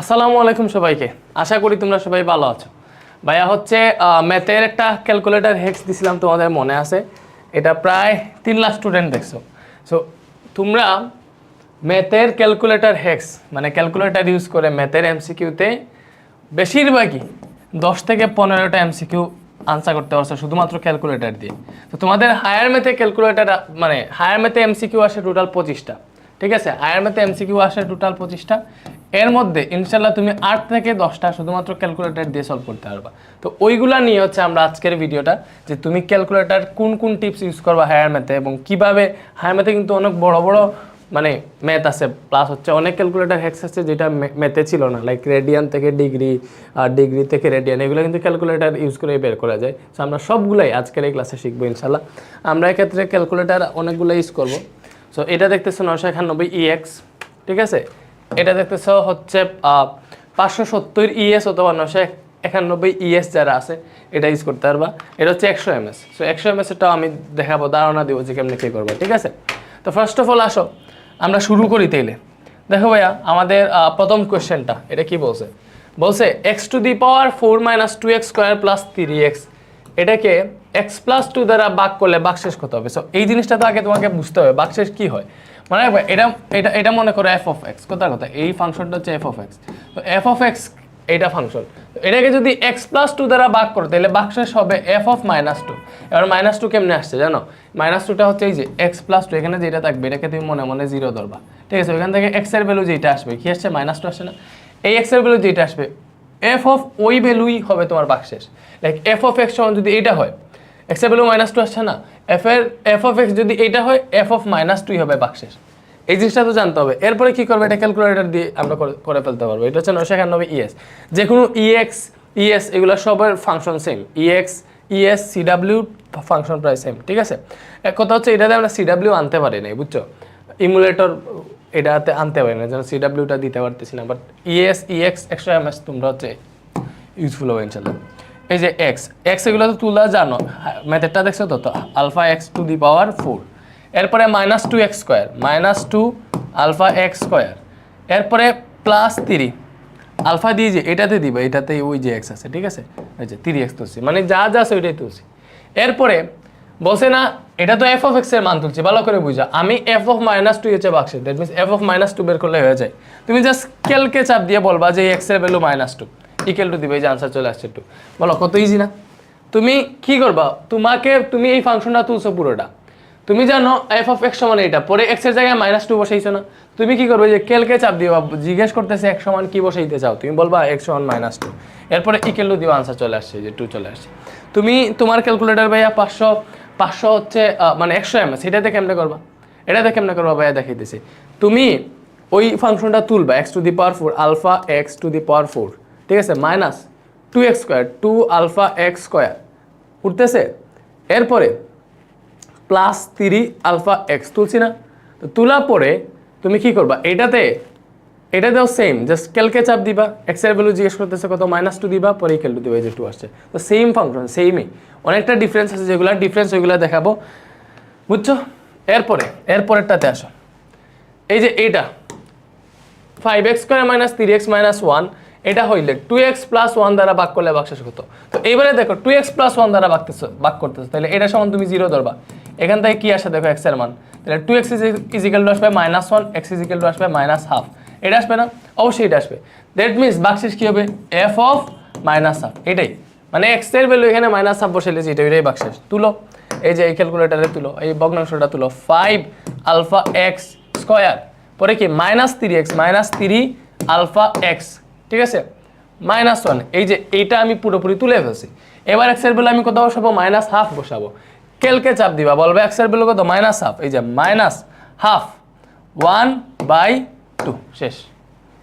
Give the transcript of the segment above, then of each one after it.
আসসালামু আলাইকুম সবাইকে। আশা করি তোমরা সবাই ভালো আছো। ভাইয়া, হচ্ছে ম্যাথের একটা ক্যালকুলেটর হেক্স দিছিলাম তোমাদের মনে আছে। এটা প্রায় তিন লাখ স্টুডেন্ট দেখছ। সো তোমরা ম্যাথের ক্যালকুলেটর হেক্স মানে ক্যালকুলেটার ইউজ করে ম্যাথের এমসিকিউতে বেশিরভাগই দশ থেকে পনেরোটা এমসিকিউ আনসার করতে পারছ, শুধুমাত্র ক্যালকুলেটার দিয়ে। তো তোমাদের হায়ার ম্যাথে ক্যালকুলেটর মানে হায়ার ম্যাথে এমসিকিউ আসে টোটাল পঁচিশটা। ঠিক আছে? হায়ার ম্যাথে এমসিকিউ আসে টোটাল পঁচিশটা। এর মধ্যে ইনশাল্লাহ তুমি আট থেকে দশটা শুধুমাত্র ক্যালকুলেটর দিয়ে সলভ করতে পারবা। তো ওইগুলা নিয়ে হচ্ছে আমরা আজকের ভিডিওটা যে তুমি ক্যালকুলেটার কোন কোন টিপস ইউজ করবা হায়ার ম্যাথে এবং কীভাবে হায়ার ম্যাথে কিন্তু অনেক বড় বড় মানে ম্যাথ আছে। প্লাস হচ্ছে অনেক ক্যালকুলেটার হ্যাক্স আছে যেটা ম্যাথে ছিল না। লাইক রেডিয়ান থেকে ডিগ্রি আর ডিগ্রি থেকে রেডিয়ান এগুলো কিন্তু ক্যালকুলেটর ইউজ করে বের করা যায়। সো আমরা সবগুলাই আজকের এই ক্লাসে শিখব ইনশাল্লাহ আমরা এক্ষেত্রে ক্যালকুলেটার অনেকগুলো ইউজ করব। সো এটা দেখতেছো নশো একানব্বই ইএক্স ঠিক আছে? এটা দেখতেছো হচ্ছে পাঁচশো সত্তর ইএস অথবা নশো একানব্বই ইএস যারা আছে, এটা ইউজ করতে পারবা। এটা হচ্ছে একশো এমএস সো একশো এমএস এটাও আমি দেখাবো, ধারণা দিব যে কেমনি কী করব, ঠিক আছে? তো ফার্স্ট অফ অল আসো, আমরা শুরু করি তাইলে। দেখো ভাইয়া, আমাদের প্রথম কোয়েশ্চেনটা এটা কি বলছে? বলছে x to the power four minus two x square plus three x এটাকে এক্স প্লাস টু দ্বারা বাক করলে বাকশেষ কত হবে। সো এই জিনিসটা তো আগে তোমাকে বুঝতে হবে বাকশেষ কি হয়? মানে এটা এটা এটা মনে করো এফ অফ এক্স কোথায় কথা। এই ফাংশনটা হচ্ছে এফ অফ এক্স তো এফ অফ এক্স এটা ফাংশন। এটাকে যদি এক্স প্লাস টু দ্বারা বাক করো, তাহলে বাকশেষ হবে এফ অফ মাইনাস টু এবার মাইনাস টু কেমনে আসছে জানো? মাইনাস টুটা হচ্ছে এই যে এক্স প্লাস টু এখানে যেটা থাকবে, এটাকে তুমি মনে মনে জিরো ধরবা। ঠিক আছে, ওইখান থেকে এক্সের ভ্যালু যেটা আসবে, কি আসছে? মাইনাস টু আসছে না। এই এক্সের ভ্যালু যেটা আসবে এফ অফ ওই ভ্যালুই হবে তোমার বাকশেষ লাইক এফ অফ এক্স যদি এটা হয় এক্সের ভ্যালু মাইনাস টু আসছে না। এফ এর এফ অফ এক্স যদি এইটা হয় এফ অফ মাইনাস টুই হবে বাক্সের। এই জিনিসটা তো জানতে হবে। এরপরে কি করবে? এটা ক্যালকুলেটর দিয়ে আমরা করে- ফেলতে পারব। এটা হচ্ছে নশো একানব্বই ইএস যে কোনো ইএক্স ইএস এগুলো সবার function same EX ES CW function প্রায় সেম ঠিক আছে? এক কথা হচ্ছে, এটাতে আমরা সিডাব্লিউ আনতে পারি নাই, বুঝছ? ইমুলেটর এটাতে আনতে পারি না যেন সিডাব্লিউটা দিতে পারতেছি না। বাট ইএস ইএক্স একশো এম এস তোমরা হচ্ছে ইউজফুল হবে, ইনশাল্লাহ। এই যে এক্স এক্স এগুলো তো তুলা জানো। ম্যাথেরটা দেখছ তো alpha x to the power four এরপরে minus two x square minus two alpha x square এরপরে প্লাস থ্রি আলফা দিয়ে যে এটাতে দিবে এটাতে ওই যে এক্স আছে, ঠিক আছে? এই যে থ্রি এক্স তুলছি মানে যা যা আছে ওইটাই তুলছি। এরপরে বলছে না, এটা তো এফ অফ এক্সের মান তুলছি, ভালো করে বুঝা। আমি এফ অফ মাইনাস টু হচ্ছে বাক্সে that means f of minus two বের করলে হয়ে যায়। তুমি জাস্ট স্কেলকে চাপ দিয়ে বলবা যে এক্সের value minus two equal to দিবে, এই যে আনসার চলে আসছে টু বলো, কত ইজি না? তুমি কি করবা? তোমাকে, তুমি এই ফাংশনটা তুলছো পুরোটা। তুমি জানো এফ অফ এক্স সমান এটা পরে এক্সের জায়গায় মাইনাস টু বসাইছো না। তুমি কি করবে যে কেলকে চাপ দিবা? জিজ্ঞেস করতেছে এক সমান কি বসাইতে চাও? তুমি বলবা এক্স সমান মাইনাস টু এরপরে ইকেল টু দিবা আনসার চলে আসছে, যে টু চলে আসছে। তুমি তোমার ক্যালকুলেটর ভাইয়া পাঁচশো পাঁচশো হচ্ছে মানে একশো এম এস এটাতে কেমনে করবা? এটাতে কেমনে করবা ভাইয়া দেখাইতেছি। তুমি ওই ফাংশনটা তুলবা x to the power four alpha x to the power four ঠিক আছে minus two x square to alpha x square উঠতেছে। এরপরে প্লাস থ্রি আলফা এক্স তুলছি না। তো তোলার পরে তুমি কি করবা? এটাতে, এটাতেও সেম জাস্ট ক্যালকে চাপ দিবা। এক্সের ভ্যালু জিজ্ঞেস করতেছে কত? মাইনাস টু দিবা, পরে ক্যাল টু দিবা এই যে টু আসছে। তো সেম ফাংশন সেমই অনেকটা ডিফারেন্স আছে যেগুলো ডিফারেন্স ওইগুলো দেখাবো। বুঝছ? এরপরে, এরপরেরটাতে আসো। এই যে এইটা five x square minus three x minus one এটা হইলে টু এক্স প্লাস ওয়ান দ্বারা ভাগ করলে বাকশেষ হতো তো এইবারে দেখো টু এক্স প্লাস ওয়ান দ্বারা ভাগতেছো ভাগ করতেছো, তাহলে এটা সমান তুমি জিরো ধরবা। এখান থেকে কি আসে দেখো এক্সের মান? তাহলে টু এক্স ইজিক্যাল টু আসবে minus one x equal to আসবে মাইনাস হাফ এটা আসবে না? অবশ্যই এটা আসবে। দ্যাট মিনস বাকশেষ কি হবে? এফ অফ মাইনাস হাফ এটাই। মানে এক্সের ভ্যালু এখানে মাইনাস হাফ বসে লিখছি এটা এটাই বাকশেষ তুলো। এই যে এই ক্যালকুলেটারে তুলো। এই ভগ্নাংশটা তুলো। ফাইভ আলফা এক্স স্কোয়ার পরে কি? Minus three x minus three alpha x ঠিক আছে? মাইনাস ওয়ান, এই যে এইটা আমি পুরোপুরি তুলে ফেলছি। এবার এক্সের বেলা আমি কত বসাবো? মাইনাস হাফ বসাবো। কেলকে চাপ দিবা? বলবে এক্সের বেলা কত? Minus half. এই যে minus half one by two. শেষ।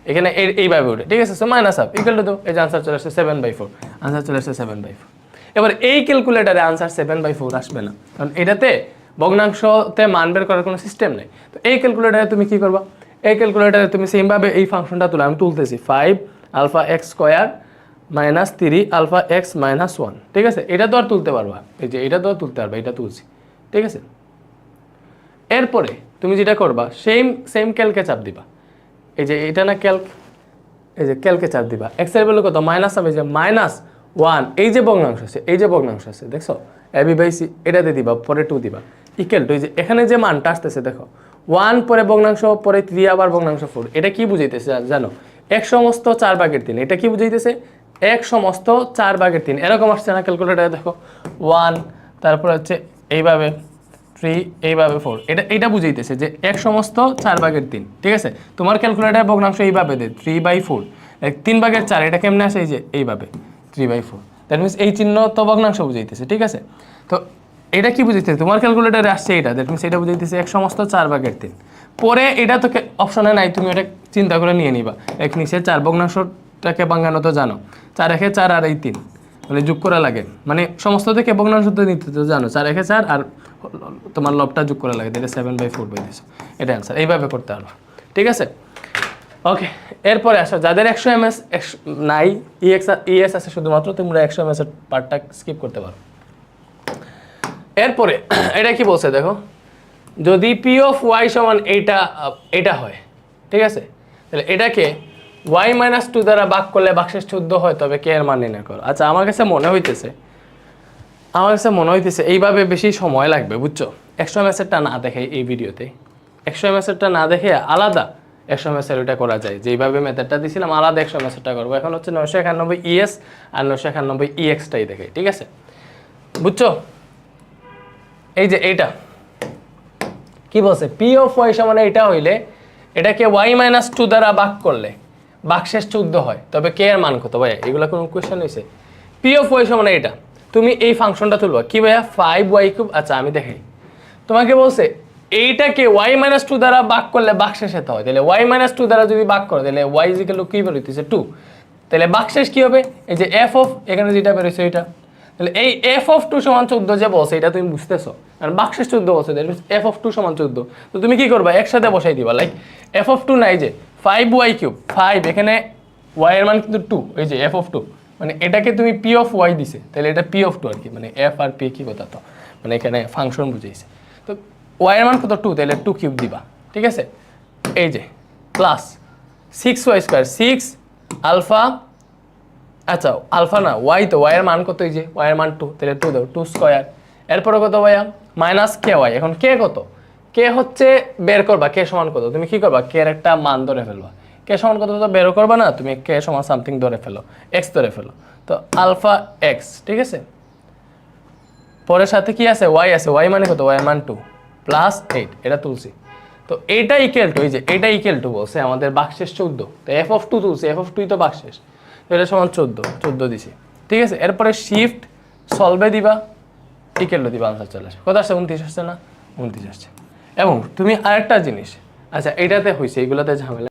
এখানে এই- এইভাবে উঠে। ঠিক আছে? So minus half equal to এই যে আনসার চলে আসছে সেভেন বাই ফোর আনসার চলে আসছে সেভেন বাই ফোর এবার এই ক্যালকুলেটারে আনসার সেভেন বাই ফোর আসবে না। কারণ এটাতে ভগ্নাংশতে মান বের করার কোনো সিস্টেম নেই। তো এই ক্যালকুলেটারে তুমি কি করবা? এই ক্যালকুলেটারে তুমি সেমভাবে এই ফাংশনটা তুলে আমি তুলতেছি five alpha x square minus three alpha x minus one. ঠিক আছে? এটা তো আর তুলতে পারবা। এই যে এটা তো আর তুলতে পারবা, এটা তুলছি। ঠিক আছে? এরপরে তুমি যেটা করবা সেম সেম ক্যালকে চাপ দিবা। এই যে এটা না ক্যালক এই যে ক্যালকে চাপ দিবা। এক্সের ভ্যালু কত? মাইনাস হবে যে মাইনাস ওয়ান এই যে ভগ্নাংশ আছে, এই যে ভগ্নাংশ আছে, দেখছ? এ বি বাই সি এটাতে দিবা, পরে টু দিবা। ইকুয়াল টু এই যে এখানে যে মানটা আসতেছে, দেখো। ওয়ান পরে ভগ্নাংশ, পরে থ্রি আবার ভগ্নাংশ ফোর এটা কি বুঝাইতেছে, জানো? এক সমস্ত চার ভাগের তিন। এটা কি বুঝাইতেছে? এক সমস্ত চার ভাগের তিন। এরকম আসছে না ক্যালকুলেটারে দেখো। ওয়ান তারপর হচ্ছে এইভাবে থ্রি এইভাবে ফোর এটা এটা বুঝাইতেছে যে এক সমস্ত চার ভাগের তিন। ঠিক আছে? তোমার ক্যালকুলেটার ভগ্নাংশ এইভাবে দে থ্রি বাই ফোর তিন ভাগের চার, এটা কেমনে আসে? এই যে এইভাবে three by four that means এই চিহ্ন তো ভগ্নাংশ বুঝাইতেছে, ঠিক আছে? তো এটা কি বুঝাইতেছে? তোমার ক্যালকুলেটারে আসছে এটা। দ্যাট মিনস এটা বুঝাইতেছে এক সমস্ত চার ভাগের তিন। পরে এটা তো অপশনে নাই, তুমি ওটা চিন্তা করে নিয়ে নিবা। এক নিচে চার ভগ্নাংশটাকে বাঙ্গানো তো জানো। চার একে চার আর এই তিন। মানে যোগ করা লাগে। মানে সমস্ত থেকে ভগ্নাংশ তো নিতে তো জানো। চার একে চার আর তোমার লবটা যোগ করা লাগে। তাহলে সেভেন বাই ফোর বাই দিছো। এটা অ্যান্সার এইভাবে করতে পারবা। ঠিক আছে? ওকে এরপরে আসো। যাদের একশো এম এস নাই ইএক্স ইএস আছে শুধুমাত্র, তোমরা একশো এম এস এর পার্টটা স্কিপ করতে পারো। এরপরে, এটা কি বলছে দেখো? যদি পি অফ ওয়াই সমান এইটা এটা হয়। ঠিক আছে? তাহলে এটাকে ওয়াই মাইনাস টু দ্বারা বাক করলে বাক্সের চোদ্দ হয়, তবে কে এর মান নির্ণয় করো। আচ্ছা আমার কাছে মনে হইতেছে, আমার কাছে মনে হইতেছে এইভাবে বেশি সময় লাগবে, বুঝছ? একশো এমএসেরটা না দেখে এই ভিডিওতে। একশো এমএসেরটা না দেখে আলাদা একশো এমএসের ওইটা করা যায়। যেইভাবে মেথডটা দিছিলাম, আলাদা একশো এমএসেরটা করব। এখন হচ্ছে নয়শো একানব্বই ইএস আর নয়শো একানব্বই ইএক্সটাই দেখে, ঠিক আছে? বুঝছ? এই যে এইটা। কি বলছে? পি অফ ওয়াই সমান এইটা হইলে এটাকে ওয়াই মাইনাস টু দ্বারা ভাগ করলে বাকশেষ চোদ্দ হয়, তবে কে এর মান কত? ভাইয়া, এগুলো কোনো কোয়েশ্চেন হয়েছে পি অফ ওয়াই সমান এটা তুমি এই ফাংশনটা তুলবা। কি ভাইয়া? ফাইভ ওয়াই কিউব আচ্ছা আমি দেখাই তোমাকে বলছে, এইটাকে ওয়াই মাইনাস টু দ্বারা ভাগ করলে বাকশেষ এত হয়। তাহলে ওয়াই মাইনাস টু দ্বারা যদি ভাগ করো, তাহলে ওয়াই টু কী বেরোইতেছে টু তাহলে বাকশেষ কী হবে? এই যে এফ অফ এখানে যেটা বেরোচ্ছে এটা তাহলে এই এফ অফ টু সমান চোদ্দ যে বলছে, এটা তুমি বুঝতেছো? কারণ বাক্সের চোদ্দ বলছে এফ অফ টু সমান চোদ্দ। তো তুমি কি করবা? একসাথে বসাই দিবা লাইক এফ অফ টু নাই যে ফাইভ ওয়াই কিউব ফাইভ এখানে ওয়াই এর মান কিন্তু টু এই যে এফ অফ টু মানে এটাকে তুমি পি অফ ওয়াই দিছে, তাহলে এটা পি অফ টু আর কি মানে এফ আর পি কি কথা তো? মানে এখানে ফাংশন বুঝাইছে। তো ওয়াই এর মান কত টু তাহলে টু কিউব দিবা, ঠিক আছে? এই যে plus six y square six alpha আচ্ছা আলফা না ওয়াই তো ওয়াই এর মান কত এই যে? ওয়াই এর মান টু তাহলে টু দাও টু স্কোয়ার এরপরে কত ভাইয়া? মাইনাস কে ওয়াই এখন কে কত? কে হচ্ছে বের করবা কে সমান কত? তুমি কি করবা? কে একটা মান ধরে ফেলবা। কে সমান কত তো বের করবা না, তুমি কে সমান সামথিং ধরে ফেলো এক্স ধরে ফেলো। তো আলফা এক্স ঠিক আছে? পরের সাথে কি আছে? ওয়াই আছে ওয়াই মানে কত? ওয়াই মান টু প্লাস এইট এটা তুলছি। তো এইটা ইকুয়াল টু এই যে এটা ইকুয়াল টু বলছে আমাদের বাক্সেস চোদ্দ। তো এফ অফ টু তুলছে এফ অফ টুই তো তো এটা সমান চোদ্দ, চোদ্দ দিছি। ঠিক আছে? এরপরে শিফট সলভে দিবা ইকুয়াল দিবা আনসার চলে আসে। কত আসছে? উনত্রিশ আসছে না? উনত্রিশ আসছে। এবং তুমি আরেকটা জিনিস আচ্ছা এটাতে হয়েছে এইগুলোতে ঝামেলা